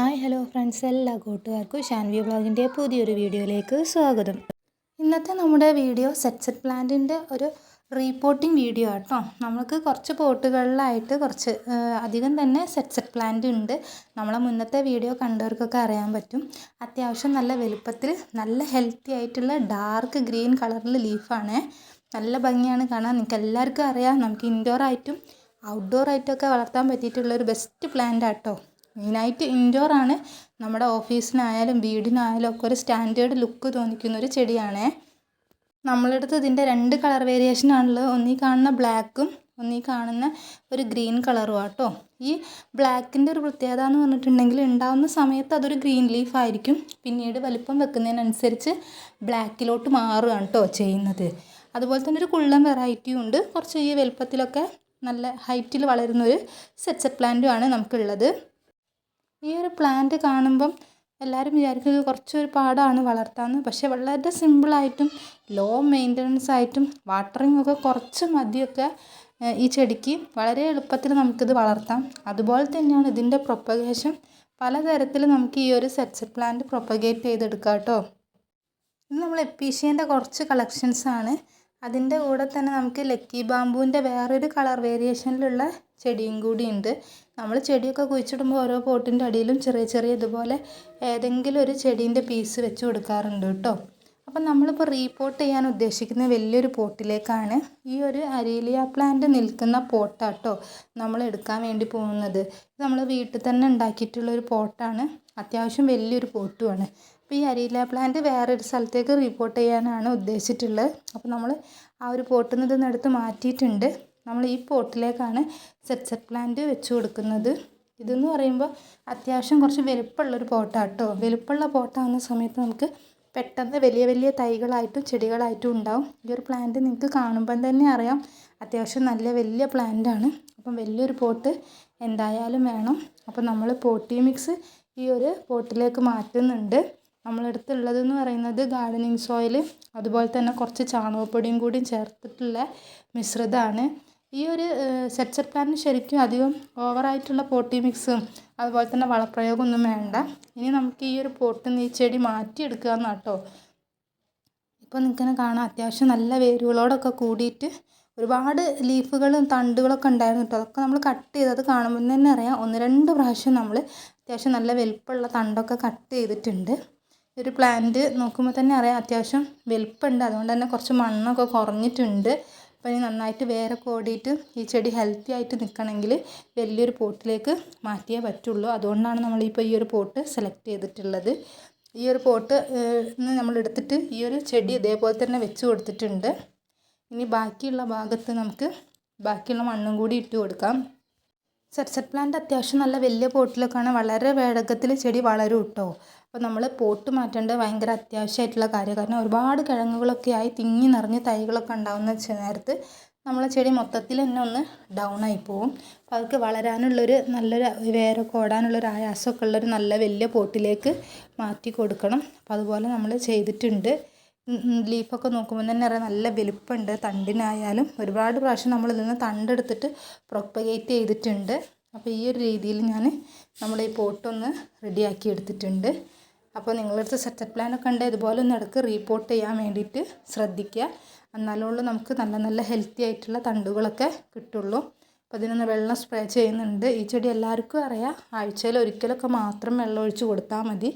Hi hello friends എല്ലാ കൂട്ടുകാർക്കും ഷാൻവി വ്ളോഗിന്റെ പുതിയൊരു വീഡിയോയിലേക്ക് സ്വാഗതം. ഇന്നത്തെ നമ്മുടെ വീഡിയോ സെറ്റ് സെറ്റ് പ്ലാന്റിന്റെ ഒരു റീപോർട്ടിംഗ് വീഡിയോ ആട്ടോ. നമുക്ക് കുറച്ച് പോട്ടുകളിലായിട്ട് കുറച്ച് അധികം തന്നെ സെറ്റ് സെറ്റ് പ്ലാന്റ് ഉണ്ട്. നമ്മളെ മുന്നത്തെ വീഡിയോ കണ്ടവർക്കൊക്കെ അറിയാൻ പറ്റും. അത്യാവശ്യം നല്ല വലുപ്പത്തിൽ നല്ല ഹെൽത്തി ആയിട്ടുള്ള ഡാർക്ക് ഗ്രീൻ കളറിൽ ലീഫാണ്. നല്ല ഭംഗിയാണ് കാണാൻ. നിങ്ങൾക്ക് എല്ലാവർക്കും അറിയാം. നമുക്ക് ഇൻഡോർ ആയിട്ടും ഔട്ട്ഡോർ ആയിട്ടൊക്കെ വളർത്താൻ പറ്റിയിട്ടുള്ള ഒരു ബെസ്റ്റ് പ്ലാന്റ് ആട്ടോ മെയിനായിട്ട് ആണ്. നമ്മുടെ ഓഫീസിനായാലും വീടിനായാലും ഒക്കെ ഒരു സ്റ്റാൻഡേർഡ് ലുക്ക് തോന്നിക്കുന്ന ഒരു ചെടിയാണേ. നമ്മളെടുത്ത് ഇതിന്റെ രണ്ട് കളർ വേരിയേഷൻ ആണുള്ളത്. ഒന്നീ കാണുന്ന ബ്ലാക്കും ഒന്നീ കാണുന്ന ഒരു ഗ്രീൻ കളറും ആട്ടോ. ഈ ബ്ലാക്കിന്റെ ഒരു പ്രത്യേകത എന്ന് പറഞ്ഞിട്ടുണ്ടെങ്കിൽ ഉണ്ടാവുന്ന സമയത്ത് അതൊരു ഗ്രീൻ ലീഫ് ആയിരിക്കും. പിന്നീട് വലിപ്പം വെക്കുന്നതിനനുസരിച്ച് ബ്ലാക്കിലോട്ട് മാറുകയാണ് കേട്ടോ ചെയ്യുന്നത്. അതുപോലെ തന്നെ ഒരു കുള്ളൻ വെറൈറ്റിയും ഉണ്ട്. കുറച്ച് ഈ വലുപ്പത്തിലൊക്കെ നല്ല ഹൈറ്റിൽ വളരുന്ന ഒരു സെറ്റ് പ്ലാന്റും ആണ് നമുക്കുള്ളത്. ഈ ഒരു പ്ലാന്റ് കാണുമ്പം എല്ലാവരും വിചാരിക്കും ഇത് കുറച്ചൊരു പാടാണ് വളർത്താമെന്ന് പക്ഷെ വളരെ സിമ്പിളായിട്ടും ലോ മെയിന്റനൻസ് ആയിട്ടും വാട്ടറിങ് ഒക്കെ കുറച്ച് മതിയൊക്കെ ഈ ചെടിക്ക് വളരെ എളുപ്പത്തിൽ നമുക്കിത് വളർത്താം. അതുപോലെ തന്നെയാണ് ഇതിന്റെ പ്രൊപ്പഗേഷൻ പലതരത്തിൽ നമുക്ക് ഈ ഒരു സെറ്റ് സെറ്റ് പ്ലാന്റ് പ്രൊപ്പഗേറ്റ് ചെയ്തെടുക്കാം കേട്ടോ. ഇത് നമ്മൾ എപ്പീഷ്യന്റെ കുറച്ച് കളക്ഷൻസ് ആണ്. അതിന്റെ കൂടെ തന്നെ നമുക്ക് ലക്കി ബാമ്പുവിന്റെ വേറൊരു കളർ വേരിയേഷനിലുള്ള ചെടിയും കൂടി ഉണ്ട്. നമ്മൾ ചെടിയൊക്കെ കുഴിച്ചിടുമ്പോൾ ഓരോ പോട്ടിന്റെ അടിയിലും ചെറിയ ചെറിയ ഇതുപോലെ ഏതെങ്കിലും ഒരു ചെടീന്റെ പീസ് വെച്ച് കൊടുക്കാറുണ്ട് കേട്ടോ. അപ്പം നമ്മളിപ്പോൾ റീപോട്ട് ചെയ്യാൻ ഉദ്ദേശിക്കുന്ന വലിയൊരു പോട്ടിലേക്കാണ് ഈ ഒരു അരീലിയ പ്ലാന്റ് നിൽക്കുന്ന പോട്ടാട്ടോ നമ്മൾ എടുക്കാൻ വേണ്ടി പോകുന്നത്. നമ്മൾ വീട്ടിൽ തന്നെ ഉണ്ടാക്കിയിട്ടുള്ള ഒരു പോട്ടാണ്. അത്യാവശ്യം വലിയൊരു പോട്ടുമാണ് അപ്പോൾ ഈ അരീല പ്ലാന്റ് വേറൊരു സ്ഥലത്തേക്ക് റിപ്പോർട്ട് ചെയ്യാനാണ് ഉദ്ദേശിച്ചിട്ടുള്ളത്. അപ്പോൾ നമ്മൾ ആ ഒരു പോട്ടിൽ നിന്ന് മാറ്റിയിട്ടുണ്ട്. നമ്മൾ ഈ പോട്ടിലേക്കാണ് സെറ്റ് സെറ്റ് പ്ലാന്റ് വെച്ച് കൊടുക്കുന്നത്. ഇതെന്ന് പറയുമ്പോൾ അത്യാവശ്യം കുറച്ച് വലുപ്പമുള്ളൊരു പോട്ടാട്ടോ. വലുപ്പമുള്ള പോട്ടാകുന്ന സമയത്ത് നമുക്ക് പെട്ടെന്ന് വലിയ വലിയ തൈകളായിട്ടും ചെടികളായിട്ടും ഉണ്ടാവും. ഈ ഒരു പ്ലാന്റ് നിങ്ങൾക്ക് കാണുമ്പം തന്നെ അറിയാം അത്യാവശ്യം നല്ല വലിയ പ്ലാന്റാണ് അപ്പം വലിയൊരു പോട്ട് എന്തായാലും വേണം. അപ്പം നമ്മൾ പോട്ടി മിക്സ് ഈ ഒരു പോട്ടിലേക്ക് മാറ്റുന്നുണ്ട്. നമ്മളടുത്തുള്ളതെന്ന് പറയുന്നത് ഗാർഡനിങ് സോയിൽ അതുപോലെ തന്നെ കുറച്ച് ചാണകപ്പൊടിയും കൂടിയും ചേർത്തിട്ടുള്ള മിശ്രിതമാണ്. ഈ ഒരു സെറ്റ് സെറ്റ് പ്ലാന്റിന് ശരിക്കും അധികം ഓവറായിട്ടുള്ള പോട്ടി മിക്സും അതുപോലെ തന്നെ വളപ്രയോഗമൊന്നും വേണ്ട. ഇനി നമുക്ക് ഈ ഒരു പോട്ടിൽ നിന്ന് ഈ ചെടി മാറ്റിയെടുക്കുക എന്നാട്ടോ ഇപ്പോൾ നിൽക്കുന്ന കാണാൻ അത്യാവശ്യം നല്ല വേരുകളോടൊക്കെ കൂടിയിട്ട് ഒരുപാട് ലീഫുകളും തണ്ടുകളൊക്കെ ഉണ്ടായിരുന്നു കേട്ടോ. അതൊക്കെ നമ്മൾ കട്ട് ചെയ്ത് അത് കാണുമ്പോൾ തന്നെ അറിയാം. ഒന്ന് രണ്ട് പ്രാവശ്യം നമ്മൾ അത്യാവശ്യം നല്ല വലിപ്പമുള്ള തണ്ടൊക്കെ കട്ട് ചെയ്തിട്ടുണ്ട്. ഒരു പ്ലാന്റ് നോക്കുമ്പോൾ തന്നെ അറിയാം അത്യാവശ്യം വലിപ്പമുണ്ട്. അതുകൊണ്ട് തന്നെ കുറച്ച് മണ്ണൊക്കെ കുറഞ്ഞിട്ടുണ്ട്. അപ്പോൾ ഇനി നന്നായിട്ട് വേരൊക്കെ ഓടിയിട്ട് ഈ ചെടി ഹെൽത്തി ആയിട്ട് നിൽക്കണമെങ്കിൽ വലിയൊരു പോട്ടിലേക്ക് മാറ്റിയേ പറ്റുള്ളൂ. അതുകൊണ്ടാണ് നമ്മളിപ്പോൾ ഈ ഒരു പോട്ട് സെലക്ട് ചെയ്തിട്ടുള്ളത്. ഈ ഒരു പോട്ട് നമ്മൾ എടുത്തിട്ട് ഈ ഒരു ചെടി ഇതേപോലെ തന്നെ വെച്ച് കൊടുത്തിട്ടുണ്ട്. ഇനി ബാക്കിയുള്ള ഭാഗത്ത് നമുക്ക് ബാക്കിയുള്ള മണ്ണും കൂടി ഇട്ട് കൊടുക്കാം. സെറ്റ് സെറ്റ് പ്ലാന്റ് അത്യാവശ്യം നല്ല വലിയ പോട്ടിലൊക്കെയാണ് വളരെ വേഗത്തിൽ ചെടി വളരും കേട്ടോ അപ്പോൾ നമ്മൾ പോട്ട് മാറ്റേണ്ടത് ഭയങ്കര അത്യാവശ്യമായിട്ടുള്ള കാര്യം കാരണം ഒരുപാട് കിഴങ്ങുകളൊക്കെ ആയി തിങ്ങി നിറഞ്ഞ് തൈകളൊക്കെ ഉണ്ടാകുന്ന നേരത്ത് നമ്മളെ ചെടി മൊത്തത്തിൽ തന്നെ ഒന്ന് ഡൗൺ ആയി പോകും അപ്പോൾ അവർക്ക് വളരാനുള്ളൊരു നല്ലൊരു വേരൊക്കെ ഓടാനുള്ളൊരു ആയാസമൊക്കെ ഉള്ളൊരു നല്ല വലിയ പോട്ടിലേക്ക് മാറ്റി കൊടുക്കണം. അപ്പോൾ അതുപോലെ നമ്മൾ ചെയ്തിട്ടുണ്ട്. ലീഫൊക്കെ നോക്കുമ്പോൾ തന്നെ അറിയാം നല്ല വലുപ്പമുണ്ട് തണ്ടിനായാലും ഒരുപാട് പ്രാവശ്യം നമ്മൾ ഇതിൽ നിന്ന് തണ്ടെടുത്തിട്ട് പ്രൊപ്പഗേറ്റ് ചെയ്തിട്ടുണ്ട്. അപ്പോൾ ഈ ഒരു രീതിയിൽ ഞാൻ നമ്മൾ ഈ പോട്ടൊന്ന് റെഡിയാക്കി എടുത്തിട്ടുണ്ട്. അപ്പോൾ നിങ്ങളുടെ അടുത്ത് സെറ്റപ്പ് പ്ലാനൊക്കെ ഉണ്ട് ഇതുപോലെ ഒന്ന് ഇടയ്ക്ക് റീപോർട്ട് ചെയ്യാൻ വേണ്ടിയിട്ട് ശ്രദ്ധിക്കുക. എന്നാലുള്ളൂ നമുക്ക് നല്ല നല്ല ഹെൽത്തി ആയിട്ടുള്ള തണ്ടുകളൊക്കെ കിട്ടുള്ളൂ. അപ്പോൾ ഇതിനൊന്ന് വെള്ളം സ്പ്രേ ചെയ്യുന്നുണ്ട്. ഈ ചെടി എല്ലാവർക്കും അറിയാം ആഴ്ചയിൽ ഒരിക്കലൊക്കെ മാത്രം വെള്ളം ഒഴിച്ച് കൊടുത്താൽ മതി.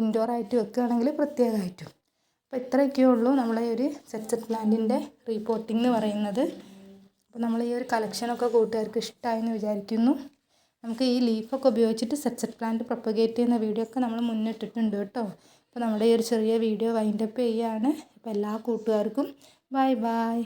ഇൻഡോർ ആയിട്ട് വെക്കുകയാണെങ്കിൽ പ്രത്യേകമായിട്ടും. അപ്പോൾ ഇത്രയൊക്കെ ഉള്ളൂ നമ്മളെ ഒരു സെറ്റ് പ്ലാന്റിന്റെ റീപോർട്ടിംഗ് എന്ന് പറയുന്നത്. അപ്പോൾ നമ്മൾ ഈ ഒരു കളക്ഷനൊക്കെ കൂട്ടുകാർക്ക് ഇഷ്ടമായെന്ന് വിചാരിക്കുന്നു. നമുക്ക് ഈ ലീഫൊക്കെ ഉപയോഗിച്ചിട്ട് സെറ്റ് പ്ലാന്റ് പ്രൊപ്പഗേറ്റ് ചെയ്യുന്ന വീഡിയോ ഒക്കെ നമ്മൾ മുന്നിട്ടിട്ടുണ്ട് കേട്ടോ. അപ്പോൾ നമ്മുടെ ഈ ഒരു ചെറിയ വീഡിയോ വൈൻഡപ്പ് ചെയ്യുകയാണ് അപ്പോൾ എല്ലാ കൂട്ടുകാർക്കും ബൈ ബൈ